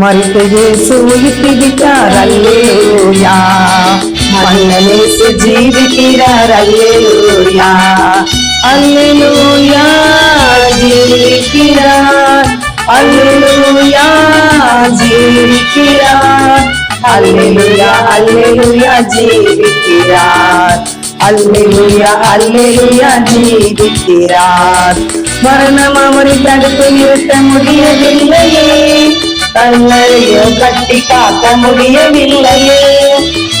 மறித்த இயேசு உயிர்ப்பித்தார் அல்லேலூயா மன்னனேசு ஜீவிக்கிறார் அல்லேலூயா அல்லேலூயா ஜீவிக்கிறார். அல்லேலூயா ஜீவிக்கிறார். அல்லேலூயா அல்லேலூயா ஜீவிக்கிறார். அல்லேலூயா அல்லேலூயா ஜீவிக்கிறார். மரணம் அவரை தடுத்து நிறுத்த முடியவில்லையே. கல்லறையோ கட்டி காக்க முடியவில்லையே.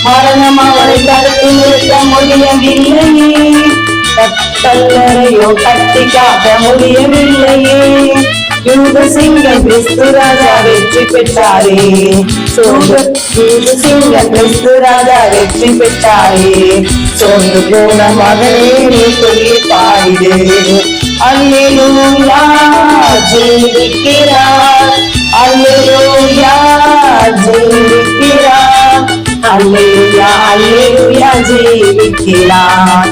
மரணம் அவரை தடுத்து நிறுத்த முடியவில்லையே. கல்லறையோ கட்டி காக்க முடியவில்லையே. யூத சிங்கம் கிறிஸ்து ராஜா வெற்றி பெற்றாரே. யூத சிங்கம் கிறிஸ்து ராஜா வெற்றி பெற்றாரே. போன மகனே நீ சொல்லி பாடிடு அல்லேலூயா அல்லேலூயா ஜீவிக்கிறார் அல்லேலூயா அல்லேலூயா ஜீவிக்கிறார்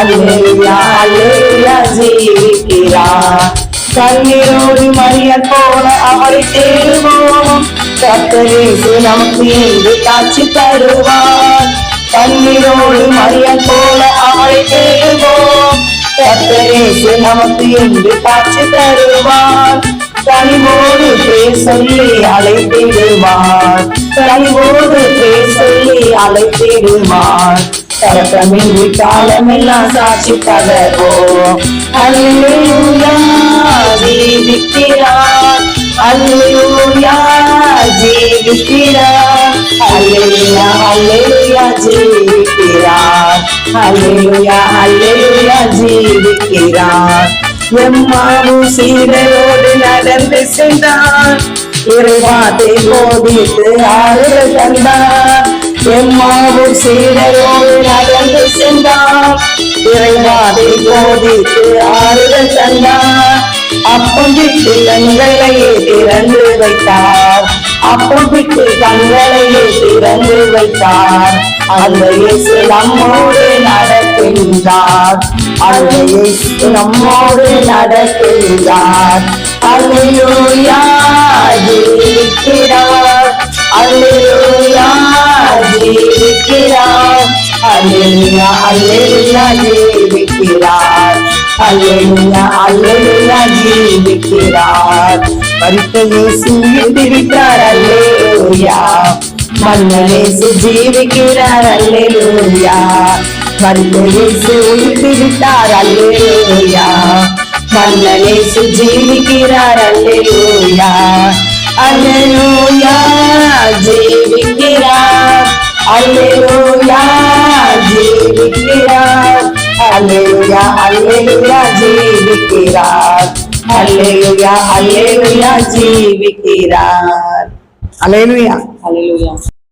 அல்லேலூயா அல்லேலூயா ஜீவிக்கிறார் கண்ணீரோடு மறிய போல அவரை தேடுவோம். கத்தரிசு நமக்கு இன்று காட்சி தருவார். கண்ணீரோடு மறிய போல அவரை தேடுவோம். கத்தரிசு நமக்கு இன்று காட்சி தருவார். கனிவோடு பேசொல்லி அழைத்திடுவார். கனிவோடு பேசொல்லி அழைத்திடுவார். தரத்தமின்றி காலமெல்லாம் சாட்சி பகர்வோம் அல்லேலூயா ஜீவிக்கிறார் அல்லேலூயா ஜீவிக்கிறார் அல்லேலூயா அல்லேலூயா ஜீவிக்கிறார் அல்லேலூயா அல்லேலூயா ஜீவிக்கிறார் எம்மாவும் சீடரோடு நட சென்றார் இறைவாதை போதித்து ஆறுதல் தந்தார். எம்மாவு சீடரோடு நடந்து சென்றார். இறைவாதை போதித்து ஆறுதல் தந்தார். அப்பம் விட்டு கண்களையே திறந்து வைத்தார். அப்பம் விட்டு கண்களையே திறந்து வைத்தார். அந்த இயேசு நம்மோடு நடக்கின்றார். அந்த இயேசு நம்மோடு நடக்கின்றார். அல்லேலூயா ஜீவிக்கிறார் அல்லேலூயா ஜீவிக்கிறார் அல்லேலூயா அல்லேலூயா ஜீவிக்கிறார் அல்லேலூயா அல்லேலூயா ஜீவிக்கிறார் மரித்த இயேசு உயிர்த்திருக்கிறார் அல்லேலூயா மன்னனேசு ஜீவிக்கிறார் அல்லேலூயா மரித்த இயேசு உயிர்த்திருக்கிறார் அல்லேலூயா மன்னனேசு ஜீவிக்கிறார் அல்லேலூயா அல்லேலூயா ஜீவிக்கிறார் அல்லேலூயா ஜீவிக்கிறார் அல்லேலூயா அல்லேலூயா ஜீவிக்கிறார் அல்லேலூயா அல்லேலூயா ஜீவிக்கிறார் அல்லேலூயா Hallelujah.